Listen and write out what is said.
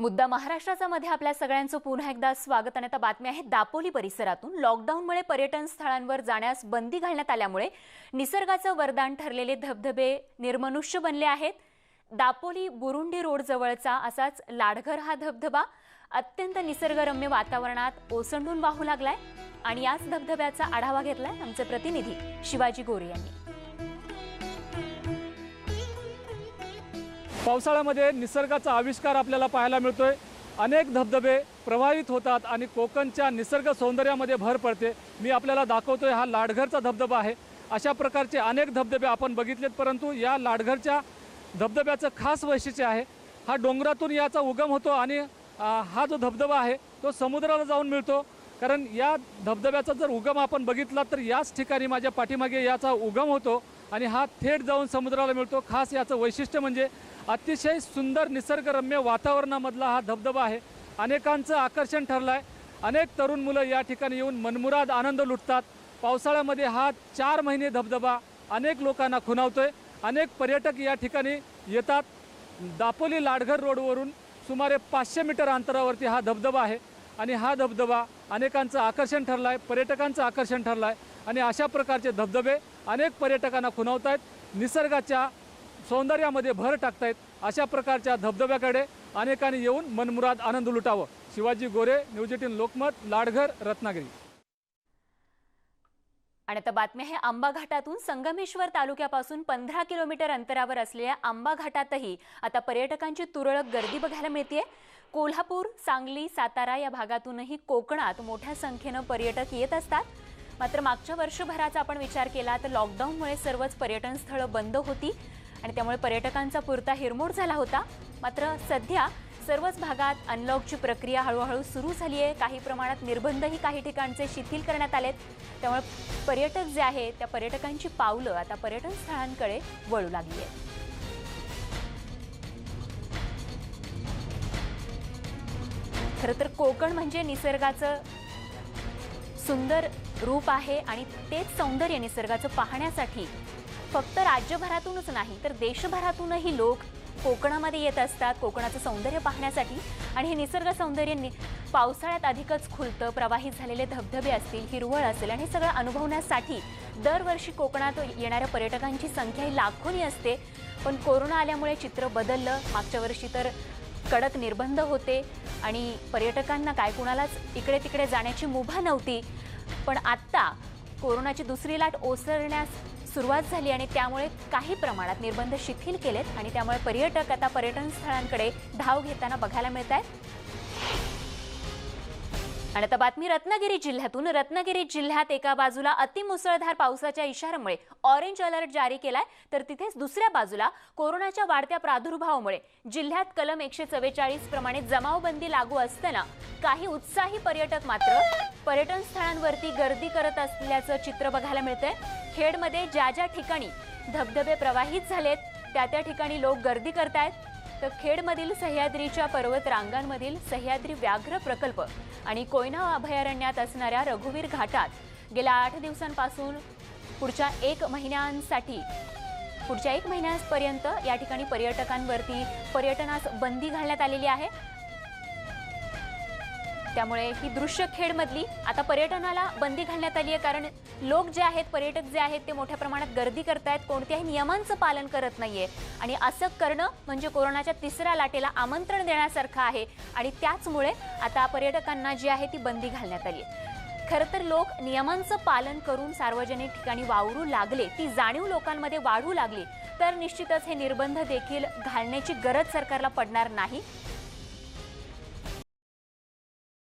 मुद्दा महाराष्ट्राचा मध्ये आपल्या सगळ्यांचं पुन्हा एकदा स्वागत आणि आता बातमी आहे दापोली परिसरातून. लॉकडाऊनमुळे पर्यटन स्थळांवर जाण्यास बंदी घालण्यात आल्यामुळे निसर्गाचं वरदान ठरलेले धबधबे निर्मनुष्य बनले आहेत. दापोली बुरुंडी रोड जवळचा असाच लाडघर हा धबधबा अत्यंत निसर्गरम्य वातावरणात ओसंडून वाहू लागलाय आणि याच धबधब्याचा आढावा घेतलाय आमचे प्रतिनिधी शिवाजी गोरे यांनी. पावसाळ्यामध्ये निसर्गाचा आविष्कार आपल्याला पाहायला मिळतोय. अनेक धबधबे प्रभावित होतात आणि कोकणच्या निसर्ग सौंदर्यामध्ये भर पडते. मी आपल्याला दाखवतोय हा लाडघरचा धबधबा आहे. अशा प्रकारचे अनेक धबधबे आपण बघितलेत परंतु या लाडघरच्या धबधब्याचं खास वैशिष्ट्य आहे हा डोंगरातून याचा उगम होतो आणि हा जो धबधबा आहे तो समुद्राला जाऊन मिळतो. कारण या धबधब्याचा जर उगम आपण बघितला तर याच ठिकाणी माझ्या पाठीमागे याचा उगम होतो आणि हा थेट जाऊन समुद्राला मिळतो. खास याचं वैशिष्ट्य म्हणजे अतिशय सुंदर निसर्गरम्य वातावरणामधला हा धबधबा आहे. अनेकांचं आकर्षण ठरलं आहे अनेक तरुण मुलं या ठिकाणी येऊन मनमुराद आनंद लुटतात. पावसाळ्यामध्ये हा चार महिने धबधबा अनेक लोकांना खुणावतोय. अनेक पर्यटक या ठिकाणी येतात. दापोली लाडघर रोडवरून सुमारे पाचशे मीटर अंतरावरती हा धबधबा आहे आणि हा धबधबा अनेकांचं आकर्षण ठरला आहे पर्यटकांचं आकर्षण ठरलं आहे आणि अशा प्रकारचे धबधबे अनेक पर्यटकांना खुणावत आहेत निसर्गाच्या सौंदर्यामध्ये भर टाकतायत अशा प्रकारच्या धबधब्याकडे अनेकांनी येऊन मनमुराद आनंद लुटावं. Shivaji Gore news eighteen Lokmat Ladghar Ratnagiri. आणि आता बातमी आहे आंबा घाटातून संगमेश्वर तालुक्यापासून पंधरा किलोमीटर अंतरावर असलेल्या आंबा घाटातही आता पर्यटकांची तुरळक गर्दी बघायला मिळते कोल्हापूर सांगली सातारा या भागातूनही कोकणात मोठ्या संख्येनं पर्यटक येत असतात. मात्र मागच्या वर्षभराचा आपण विचार केला तर लॉकडाऊनमुळे सर्वच पर्यटन स्थळं बंद होती. आणि त्यामुळे पर्यटकांचा पुरता हिरमोड झाला होता. मात्र सध्या सर्वच भागात अनलॉकची प्रक्रिया हळूहळू सुरू झाली आहे काही प्रमाणात निर्बंधही काही ठिकाणचे शिथिल करण्यात आलेत. त्यामुळे पर्यटक जे आहे त्या पर्यटकांची पावलं आता पर्यटन स्थळांकडे वळू लागली आहेत खरं तर कोकण म्हणजे निसर्गाचं सुंदर रूप आहे आणि तेच सौंदर्य निसर्गाचं पाहण्यासाठी. फक्त राज्यभरातूनच नाही तर देशभरातूनही लोक कोकणामध्ये येत असतात कोकणाचं सौंदर्य पाहण्यासाठी. आणि हे निसर्ग सौंदर्य नि पावसाळ्यात अधिकच खुलतं प्रवाहित झालेले धबधबे असतील हिरवळ असेल आणि हे सगळं अनुभवण्यासाठी दरवर्षी कोकणात येणाऱ्या पर्यटकांची संख्या ही लाखोनी असते. पण कोरोना आल्यामुळे चित्र बदललं मागच्या वर्षी तर कडक निर्बंध होते आणि पर्यटकांना काय कुणालाच इकडे तिकडे जाण्याची मुभा नव्हती. पण आत्ता कोरोनाची दुसरी लाट ओसरण्यास सुरुवात झाली आणि त्यामुळे काही प्रमाणात निर्बंध शिथिल केलेत आणि त्यामुळे पर्यटक आता पर्यटन स्थळांकडे धाव घेताना बघायला मिळत आहेत आणि आता बातमी रत्नागिरी जिल्ह्यातून. रत्नागिरी जिल्ह्यात एका बाजूला अतिमुसळधार पावसाच्या इशाऱ्यामुळे ऑरेंज अलर्ट जारी केलाय. तर तिथेच दुसऱ्या बाजूला कोरोनाच्या वाढत्या प्रादुर्भावामुळे जिल्ह्यात कलम एकशे चव्वेचाळीस प्रमाणे जमावबंदी लागू असताना काही उत्साही पर्यटक मात्र पर्यटन स्थळांवरती गर्दी करत असल्याचं चित्र बघायला मिळतंय. खेडमध्ये ज्या ज्या ठिकाणी धबधबे प्रवाहित झालेत त्या त्या ठिकाणी लोक गर्दी करतायत. तर खेडमधील सह्याद्रीच्या पर्वत रांगांमधील सह्याद्री व्याघ्र प्रकल्प आणि कोयना अभयारण्यात असणाऱ्या रघुवीर घाटात गेल्या आठ दिवसांपासून पुढच्या एक महिन्यांसाठी पुढच्या एक महिन्यापर्यंत या ठिकाणी पर्यटकांवरती पर्यटनास बंदी घालण्यात आलेली आहे. त्यामुळे ही दृश्य खेडमधली आता पर्यटनाला बंदी घालण्यात आली आहे. कारण लोक जे आहेत पर्यटक जे आहेत ते मोठ्या प्रमाणात गर्दी करतायत. कोणत्याही नियमांचं पालन करत नाहीये. आणि असं करणं म्हणजे कोरोनाच्या तिसऱ्या लाटेला आमंत्रण देण्यासारखं आहे. आणि त्याचमुळे आता पर्यटकांना जी आहे ती बंदी घालण्यात आली आहे. खरं तर लोक नियमांचं पालन करून सार्वजनिक ठिकाणी वावरू लागले. ती जाणीव लोकांमध्ये वाढू लागली. तर निश्चितच हे निर्बंध देखील घालण्याची गरज सरकारला पडणार नाही.